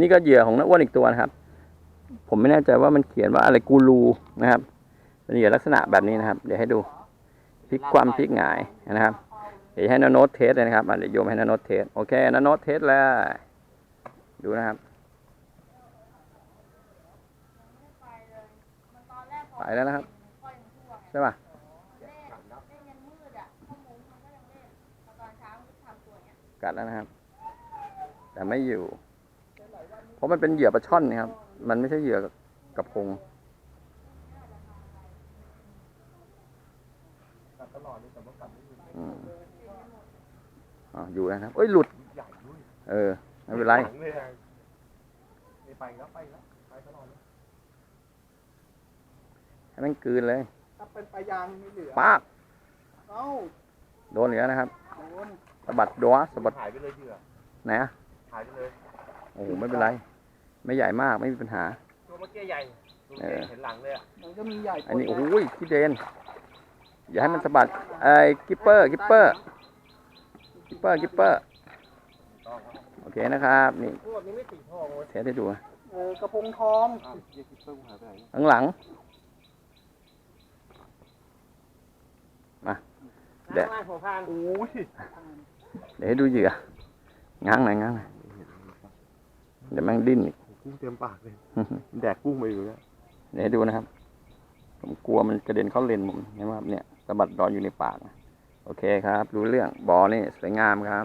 นี่ก็เหยื่อของน้าอ้วนอีกตัวนะครับ ผมไม่แน่ใจว่ามันเขียนว่าอะไรกูรูนะครับเป็นเหยื่อลักษณะแบบนี้นะครับ เดี๋ยวให้ดูพลิกความพลิกหงายนะครับ เดี๋ยวให้นาโนตเทสเลยนะครับอะเดี๋ยวโยมให้นาโนตเทสโอเคนาโนตเทสแล้วดูนะครับไปแล้วนะครับใช่ป่ะกัดแล้วนะครับ แต่ไม่อยู่ เพราะมันเป็นเหยื่อปลาช่อนนะครับ มันไม่ใช่เหยื่อกับพงกัดตลอดเลยแต่ว่ากัดไม่หยุดอืมอ๋ออยู่นะครับเอ้ยหลุดใหญ่ด้วยเออไม่เป็นไรหลังเลยอะนี่ไปแล้วไปแล้วไปตลอดเลยให้มันกลืนเลย ถ้าเป็นปลายางไม่เหลือปากเอ้าโดนเหลือนะครับโดนสะบัดดัวสะบัดหายไปเลยเหยื่อไหนอะหายไปเลยโอ้โหไม่เป็นไร ไม่ใหญ่มากไม่มีปัญหา ตัวเมื่อกี้ใหญ่ดูเออเห็นหลังเลยอะมันก็มีใหญ่อันนี้โอ้ยขี้เดน อย่าให้มันสะบัดไอ้กิปเปอร์กิปเปอร์กิปเปอร์กิปเปอร์ต้องโอเคนะครับนี่พวกนี้ไม่ติดทองเลยเทสให้ดูนะเออกระพงทองอ้าวเยี่ยคิปเปอร์หายไปไหนข้างหลังมาเดี๋ยวล่างหัวพานโอ้ยเดี๋ยวให้ดูเหยื่อง้างหน่อยง้างหน่อยเดี๋ยวแม่งดิ้นอีกกุ้งเต็มปากเลย แดกกุ้งไปอยู่แล้วเดี๋ยวให้ดูนะครับ ผมกลัวมันกระเด็นเข้าเลนผมเห็นไหมครับเนี่ยสะบัดรออยู่ในปากนะโอเคครับ รู้เรื่องบอนี่สวยงามครับ